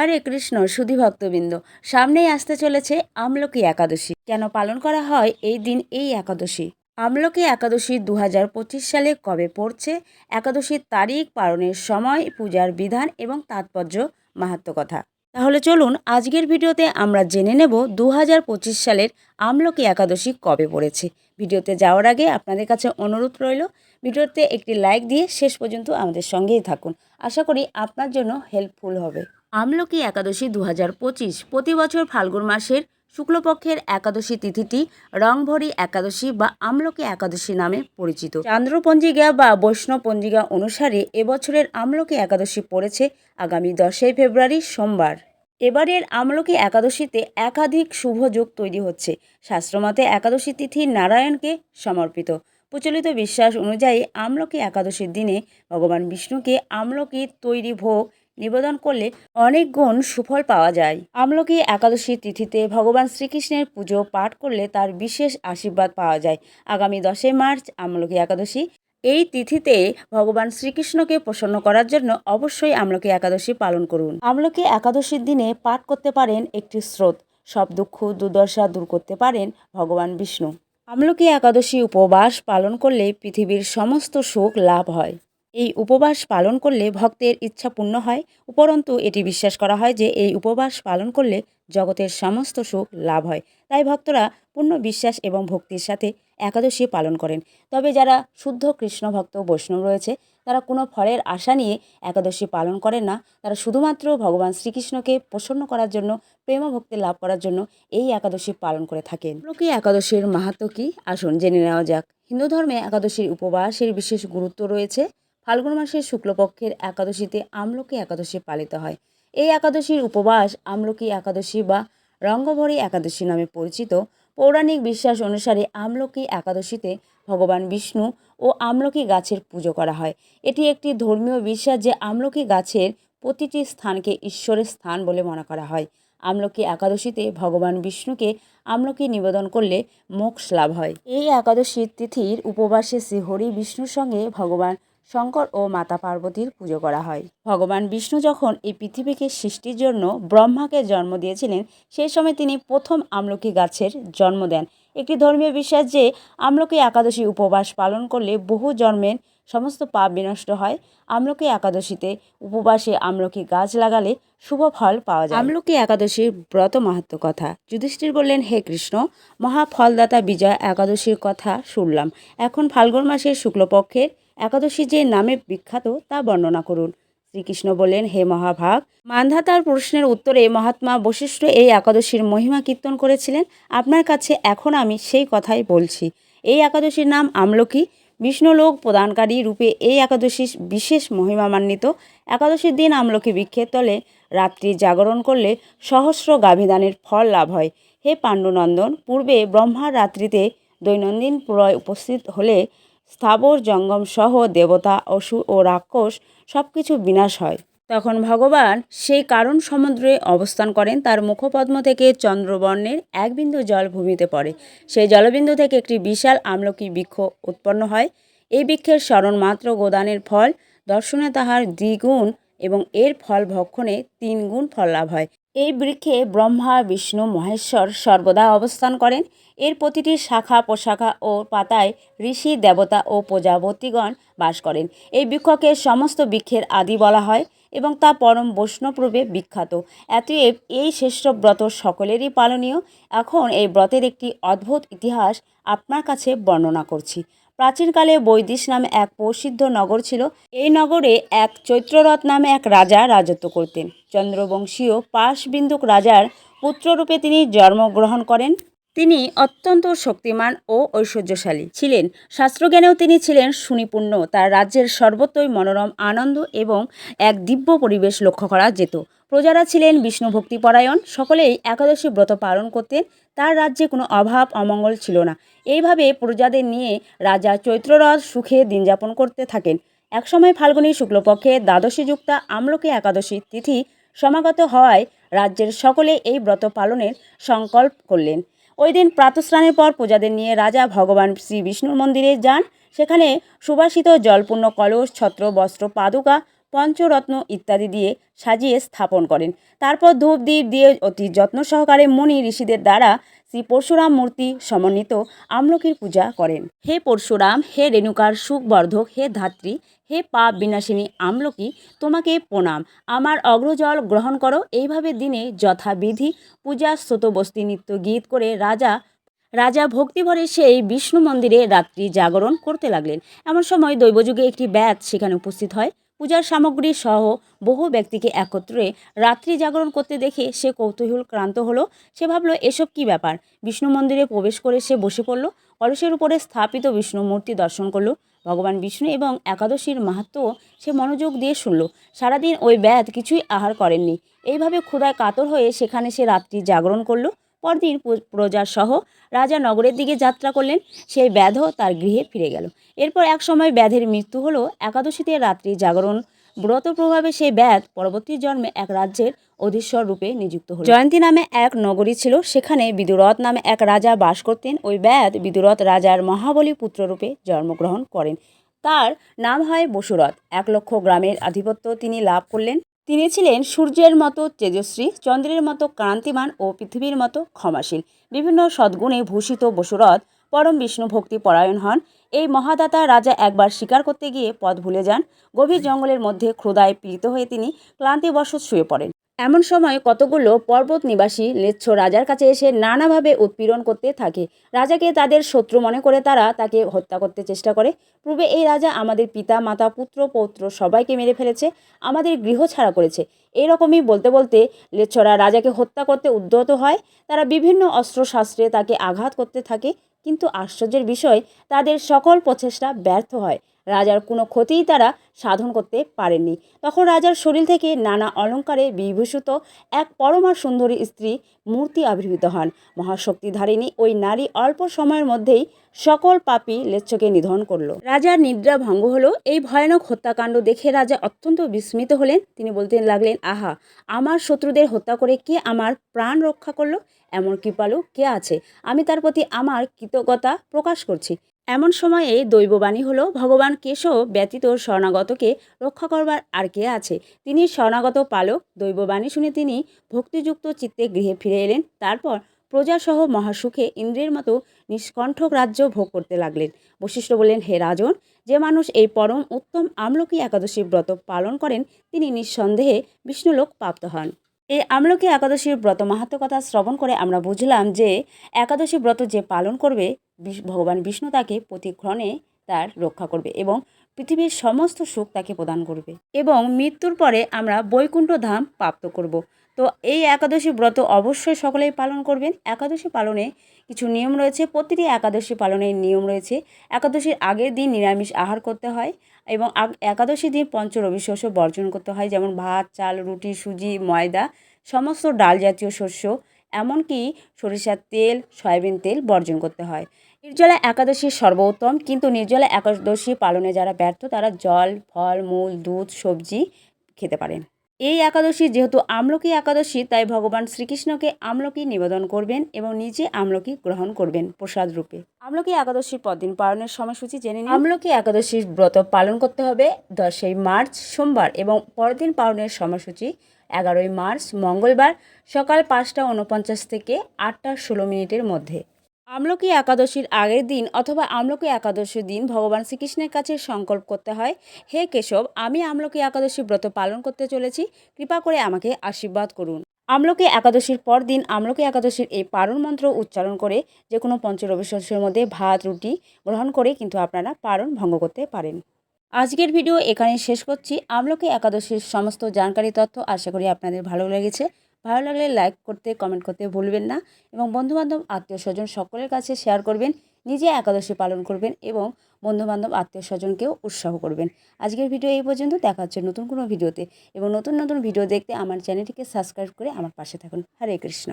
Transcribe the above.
হরে কৃষ্ণ, সুধী ভক্তবৃন্দ। সামনেই আসতে চলেছে আমলকি একাদশী। কেন পালন করা হয় এই দিন এই একাদশী? আমলকি একাদশী দু হাজার পঁচিশ সালে কবে পড়ছে? একাদশীর তারিখ, পালনের সময়, পূজার বিধান এবং তাৎপর্য মাহাত্ম কথা। তাহলে চলুন আজকের ভিডিওতে আমরা জেনে নেব দু হাজার পঁচিশ সালের আমলকি একাদশী কবে পড়েছে। ভিডিওতে যাওয়ার আগে আপনাদের কাছে অনুরোধ রইল, ভিডিওতে একটি লাইক দিয়ে শেষ পর্যন্ত আমাদের সঙ্গেই থাকুন। আশা করি আপনার জন্য হেল্পফুল হবে। আমলকি একাদশী দু হাজার পঁচিশ। প্রতি বছর ফাল্গুন মাসের শুক্লপক্ষের একাদশী তিথিটি রংভরি একাদশী বা আমলকি একাদশী নামে পরিচিত। চান্দ্রপঞ্জিকা বা বৈষ্ণব পঞ্জিকা অনুসারে এবছরের আমলকি একাদশী পড়েছে আগামী দশই ফেব্রুয়ারি সোমবার। এবারের আমলকি একাদশীতে একাধিক শুভ যোগ তৈরি হচ্ছে। শাস্ত্রমতে একাদশী তিথি নারায়ণকে সমর্পিত। প্রচলিত বিশ্বাস অনুযায়ী আমলকি একাদশীর দিনে ভগবান বিষ্ণুকে আমলকি তৈরি ভোগ নিবেদন করলে অনেক গুণ সুফল পাওয়া যায়। আমলকি একাদশী তিথিতে ভগবান শ্রীকৃষ্ণের পুজো পাঠ করলে তার বিশেষ আশীর্বাদ পাওয়া যায়। আগামী দশই মার্চ আমলকি একাদশী। এই তিথিতে ভগবান শ্রীকৃষ্ণকে প্রসন্ন করার জন্য অবশ্যই আমলকি একাদশী পালন করুন। আমলকি একাদশীর দিনে পাঠ করতে পারেন একটি স্রোত। সব দুঃখ, দুর্দশা দূর করতে পারেন ভগবান বিষ্ণু। আমলকি একাদশী উপবাস পালন করলে পৃথিবীর সমস্ত সুখ লাভ হয়। এই উপবাস পালন করলে ভক্তের ইচ্ছা পূর্ণ হয়, উপরন্তু এটি বিশ্বাস করা হয় যে এই উপবাস পালন করলে জগতের সমস্ত সুখ লাভ হয়। তাই ভক্তরা পূর্ণ বিশ্বাস এবং ভক্তির সাথে একাদশী পালন করেন। তবে যারা শুদ্ধ কৃষ্ণ ভক্ত বৈষ্ণব রয়েছে, তারা কোনো ফলের আশা নিয়ে একাদশী পালন করেন না। তারা শুধুমাত্র ভগবান শ্রীকৃষ্ণকে প্রসন্ন করার জন্য প্রেম ভক্তি লাভ করার জন্য এই একাদশী পালন করে থাকেন। লোকে একাদশীর মাহাত্ম কী? আসুন জেনে নেওয়া যাক। হিন্দু ধর্মে একাদশীর উপবাসের বিশেষ গুরুত্ব রয়েছে। ফাল্গুন মাসের শুক্লপক্ষের একাদশীতে আমলকি একাদশী পালিত হয়। এই একাদশীর উপবাস আমলকি একাদশী বা রঙ্গভরি একাদশী নামে পরিচিত। পৌরাণিক বিশ্বাস অনুসারে আমলকি একাদশীতে ভগবান বিষ্ণু ও আমলকি গাছের পুজো করা হয়। এটি একটি ধর্মীয় বিশ্বাস যে আমলকি গাছের প্রতিটি স্থানকে ঈশ্বরের স্থান বলে মনে করা হয়। আমলকি একাদশীতে ভগবান বিষ্ণুকে আমলকি নিবেদন করলে মোক্ষ লাভ হয়। এই একাদশীর তিথির উপবাসে শ্রীহরি বিষ্ণুর সঙ্গে ভগবান শঙ্কর ও মাতা পার্বতীর পুজো করা হয়। ভগবান বিষ্ণু যখন এই পৃথিবীকে সৃষ্টির জন্য ব্রহ্মাকে জন্ম দিয়েছিলেন, সেই সময় তিনি প্রথম আমলকি গাছের জন্ম দেন। একটি ধর্মীয় বিশ্বাস যে, আমলকি একাদশী উপবাস পালন করলে বহু জন্মের সমস্ত পাপ বিনষ্ট হয়। আমলকি একাদশীতে উপবাসে আমলকি গাছ লাগালে শুভ ফল পাওয়া যায়। আমলকি একাদশীর ব্রত মাহাত্ম কথা। যুধিষ্ঠির বললেন, হে কৃষ্ণ মহাফলদাতা বিজয় একাদশীর কথা শুনলাম। এখন ফাল্গুন মাসের শুক্লপক্ষের একাদশী যে নামে বিখ্যাত, তা বর্ণনা করুন। শ্রীকৃষ্ণ বললেন, হে মহাভাগ মান্ধাতার প্রশ্নের উত্তরে মহাত্মা বশিষ্ঠ এই একাদশীর মহিমা কীর্তন করেছিলেন। আপনার কাছে এখন আমি সেই কথাই বলছি। এই একাদশীর নাম আমলকি। বিষ্ণুলোক প্রদানকারী রূপে এই একাদশী বিশেষ মহিমামান্বিত একাদশীর দিন আমলকি বৃক্ষের তলে রাত্রি জাগরণ করলে সহস্র গাভিদানের ফল লাভ হয়। হে পাণ্ডুনন্দন, পূর্বে ব্রহ্মার রাত্রিতে দৈনন্দিন প্রয় উপস্থিত হলে স্থাবর জঙ্গম সহ দেবতা, অসুর ও রাক্ষস সব কিছু বিনাশ হয়। তখন ভগবান সেই কারণ সমুদ্রে অবস্থান করেন। তার মুখপদ্ম থেকে চন্দ্রবর্ণের এক বিন্দু জল ভূমিতে পড়ে। সেই জলবিন্দু থেকে একটি বিশাল আমলকি বৃক্ষ উৎপন্ন হয়। এই বৃক্ষের স্মরণ মাত্র গোদানের ফল। দর্শনে তাহার দ্বিগুণ এবং এর ফল ভক্ষণে তিন গুণ ফল লাভ হয়। এই বৃক্ষে ব্রহ্মা, বিষ্ণু, মহেশ্বর সর্বদা অবস্থান করেন। এর প্রতিটি শাখা প্রশাখা ও পাতায় ঋষি, দেবতা ও প্রজাপতিগণ বাস করেন। এই বৃক্ষকে সমস্ত বৃক্ষের আদি বলা হয় এবং তা পরম বৈষ্ণবরূপে বিখ্যাত। এতএব এই শ্রেষ্ঠ ব্রত সকলেরই পালনীয়। এখন এই ব্রতের একটি অদ্ভুত ইতিহাস আপনার কাছে বর্ণনা করছি। প্রাচীনকালে বৈদিশ নামে এক প্রসিদ্ধ নগর ছিল। এই নগরে এক চৈত্ররথ নামে এক রাজা রাজত্ব করতেন। চন্দ্রবংশীয় পাশবিন্দুক রাজার পুত্ররূপে তিনি জন্মগ্রহণ করেন। তিনি অত্যন্ত শক্তিমান ও ঐশ্বর্যশালী ছিলেন। শাস্ত্রজ্ঞানেও তিনি ছিলেন সুনিপুণ্য তার রাজ্যের সর্বত্রই মনোরম, আনন্দ এবং এক দিব্য পরিবেশ লক্ষ্য করা যেত। প্রজারা ছিলেন বিষ্ণু ভক্তিপরায়ণ। সকলেই একাদশী ব্রত পালন করতেন। তার রাজ্যে কোনো অভাব, অমঙ্গল ছিল না। এইভাবে প্রজাদের নিয়ে রাজা চৈত্ররথ সুখে দিন যাপন করতে থাকেন। একসময় ফাল্গুনী শুক্লপক্ষে দ্বাদশী যুক্তা আমলকে একাদশী তিথি সমাগত হওয়ায় রাজ্যের সকলে এই ব্রত পালনের সংকল্প করলেন। ওই দিন প্রাতস্নানের পর প্রজাদের নিয়ে রাজা ভগবান শ্রী বিষ্ণুর মন্দিরে যান। সেখানে সুবাসিত জলপূর্ণ কলস, ছত্র, বস্ত্র, পাদুকা পঞ্চরত্ন ইত্যাদি দিয়ে সাজিয়ে স্থাপন করেন। তারপর ধূপ দ্বীপ দিয়ে অতি যত্ন সহকারে মুনি ঋষিদের দ্বারা শ্রী পরশুরাম মূর্তি সমন্বিত আমলকির পূজা করেন। হে পরশুরাম, হে রেণুকার সুখবর্ধক, হে ধাত্রী, হে পাপ বিনাশিনী আমলকি, তোমাকে প্রণাম। আমার অগ্রজল গ্রহণ করো। এইভাবে দিনে যথাবিধি পূজা স্রোতবস্তি নিত্য গীত করে রাজা রাজা ভক্তিভরে সেই বিষ্ণু মন্দিরে রাত্রি জাগরণ করতে লাগলেন। এমন সময় দৈবযুগে একটি ব্যাত সেখানে উপস্থিত হয়। পূজার সামগ্রী সহ বহু ব্যক্তিকে একত্রে রাত্রি জাগরণ করতে দেখে সে কৌতূহল ক্রান্ত হলো। সে ভাবলো, এসব কি ব্যাপার? বিষ্ণু মন্দিরে প্রবেশ করে সে বসে পড়ল। কলসের উপরে স্থাপিত বিষ্ণু মূর্তি দর্শন করল। ভগবান বিষ্ণু এবং একাদশীর মাহাত্ম সে মনোযোগ দিয়ে শুনল। সারাদিন ওই ব্যাধ কিছুই আহার করেননি। এইভাবে ক্ষুধায় কাতর হয়ে সেখানে সে রাত্রি জাগরণ করল। পরদিন প্র- প্রজার সহ রাজা নগরের দিকে যাত্রা করলেন। সেই ব্যাধও তার গৃহে ফিরে গেল। এরপর এক সময় ব্যাধের মৃত্যু হলো। একাদশীতে রাত্রি জাগরণ। ব্রত প্রভাবে সেই ব্যাধ পরবর্তী জন্মে এক রাজ্যের অধীশ্বর রূপে নিযুক্ত হল। জয়ন্তী নামে এক নগরী ছিল। সেখানে বিদুরথ নামে এক রাজা বাস করতেন। ওই ব্যাধ বিদুরথ রাজার মহাবলী পুত্ররূপে জন্মগ্রহণ করেন। তার নাম হয় বসুরথ। এক লক্ষ গ্রামের আধিপত্য তিনি লাভ করলেন। তিনি ছিলেন সূর্যের মতো তেজস্বী, চন্দ্রের মতো ক্রান্তিমান ও পৃথিবীর মতো ক্ষমাশীল। বিভিন্ন সদ্গুণে ভূষিত বসুরথ, পরম বিষ্ণু ভক্তি পরায়ণ হন। এই মহাদাতা রাজা একবার শিকার করতে গিয়ে পথ ভুলে যান। গভীর জঙ্গলের মধ্যে ক্ষুদায় পীড়িত হয়ে তিনি ক্লান্তিবশত শুয়ে পড়েন। এমন সময় কতগুলো পর্বত নিবাসী লেচ্ছ রাজার কাছে এসে নানাভাবে উৎপীড়ন করতে থাকে। রাজাকে তাদের শত্রু মনে করে তারা তাকে হত্যা করতে চেষ্টা করে। পূর্বে এই রাজা আমাদের পিতা, মাতা, পুত্র, পৌত্র সবাইকে মেরে ফেলেছে, আমাদের গৃহ ছাড়া করেছে। এরকমই বলতে বলতে লেচ্ছরা রাজাকে হত্যা করতে উদ্যত হয়। তারা বিভিন্ন অস্ত্রশাস্ত্রে তাকে আঘাত করতে থাকে। কিন্তু আশ্চর্যের বিষয়, তাদের সকল প্রচেষ্টা ব্যর্থ হয়। রাজার কোনো ক্ষতিই তারা সাধন করতে পারেননি। তখন রাজার শরীর থেকে নানা অলঙ্কারে বিভূষিত এক পরমা সুন্দরী স্ত্রী মূর্তি আবির্ভূত হন। মহাশক্তিধারিণী ওই নারী অল্প সময়ের মধ্যেই সকল পাপী লেচ্ছকে নিধন করল। রাজার নিদ্রা ভঙ্গ হলো। এই ভয়ানক হত্যাকাণ্ড দেখে রাজা অত্যন্ত বিস্মিত হলেন। তিনি বলতে লাগলেন, আহা, আমার শত্রুদের হত্যা করে কে আমার প্রাণ রক্ষা করল? এমন কৃপালু কে আছে? আমি তার প্রতি আমার কৃতজ্ঞতা প্রকাশ করছি। এমন সময়ে দৈববাণী হলো, ভগবান কেশব ব্যতীত শরণাগতকে রক্ষা করবার আর কে আছে? তিনি শরণাগত পালক, দৈববাণী শুনে তিনি ভক্তিযুক্ত চিত্তে গৃহে ফিরে এলেন। তারপর প্রজাসহ মহাসুখে ইন্দ্রের মতো নিষ্কণ্ঠক রাজ্য ভোগ করতে লাগলেন। বশিষ্ঠ বললেন, হে রাজন, যে মানুষ এই পরম উত্তম আমলকি একাদশী ব্রত পালন করেন, তিনি নিঃসন্দেহে বিষ্ণুলোক প্রাপ্ত হন। এই আমলকি একাদশীর ব্রত মাহাত্ম কথা শ্রবণ করে আমরা বুঝলাম যে একাদশী ব্রত যে পালন করবে ভগবান বিষ্ণু তাকে প্রতিক্ষণে তার রক্ষা করবে এবং পৃথিবীর সমস্ত সুখ তাকে প্রদান করবে এবং মৃত্যুর পরে আমরা বৈকুণ্ঠ ধাম প্রাপ্ত করব। তো এই একাদশী ব্রত অবশ্যই সকলেই পালন করবেন। একাদশী পালনে কিছু নিয়ম রয়েছে, প্রতিটি একাদশী পালনের নিয়ম রয়েছে। একাদশীর আগের দিন নিরামিষ আহার করতে হয় এবং একাদশী দিন পঞ্চ রবি শস্য বর্জন করতে হয়, যেমন ভাত, চাল, রুটি, সুজি, ময়দা, সমস্ত ডাল জাতীয় শস্য, এমনকি সরিষার তেল, সয়াবিন তেল বর্জন করতে হয়। নির্জলা একাদশী সর্বোত্তম, কিন্তু নির্জলা একাদশী পালনে যারা ব্যর্থ, তারা জল, ফল, মূল, দুধ, সবজি খেতে পারেন। এই একাদশী যেহেতু আমলকি একাদশী তাই ভগবান শ্রীকৃষ্ণকে আমলকি নিবেদন করবেন এবং নিজে আমলকি গ্রহণ করবেন প্রসাদ রূপে। আমলকি একাদশীর পরদিন পালনের সময়সূচি জেনে নিন। আমলকি একাদশীর ব্রত পালন করতে হবে দশই মার্চ সোমবার এবং পরদিন পালনের সময়সূচি এগারোই মার্চ মঙ্গলবার সকাল পাঁচটা উনপঞ্চাশ থেকে আটটা ষোলো মিনিটের মধ্যে। আমলকি একাদশীর আগের দিন অথবা আমলকি একাদশীর দিন ভগবান শ্রীকৃষ্ণের কাছে সংকল্প করতে হয়, হে কেশব, আমি আমলকি একাদশী ব্রত পালন করতে চলেছি, কৃপা করে আমাকে আশীর্বাদ করুন। আমলকি একাদশীর পর দিন আমলকি একাদশীর এই পারণ মন্ত্র উচ্চারণ করে যে কোনো পঞ্চরবি শস্যের মধ্যে ভাত, রুটি গ্রহণ করে কিন্তু আপনারা পারণ ভঙ্গ করতে পারেন। আজকের ভিডিও এখানে শেষ করছি। আমলকি একাদশীর সমস্ত জানকারি তথ্য আশা করি আপনাদের ভালো লেগেছে। ভালো লাগলে লাইক করতে কমেন্ট করতে ভুলবেন না এবং বন্ধুবান্ধব আত্মীয় স্বজন সকলের কাছে শেয়ার করবেন, নিজে একাদশী পালন করবেন এবং বন্ধুবান্ধব আত্মীয় স্বজনকেও উৎসাহ করবেন। আজকের ভিডিও এই পর্যন্ত, দেখা হচ্ছে নতুন কোনো ভিডিওতে এবং নতুন নতুন ভিডিও দেখতে আমার চ্যানেলটিকে সাবস্ক্রাইব করে আমার পাশে থাকুন। হরে কৃষ্ণ।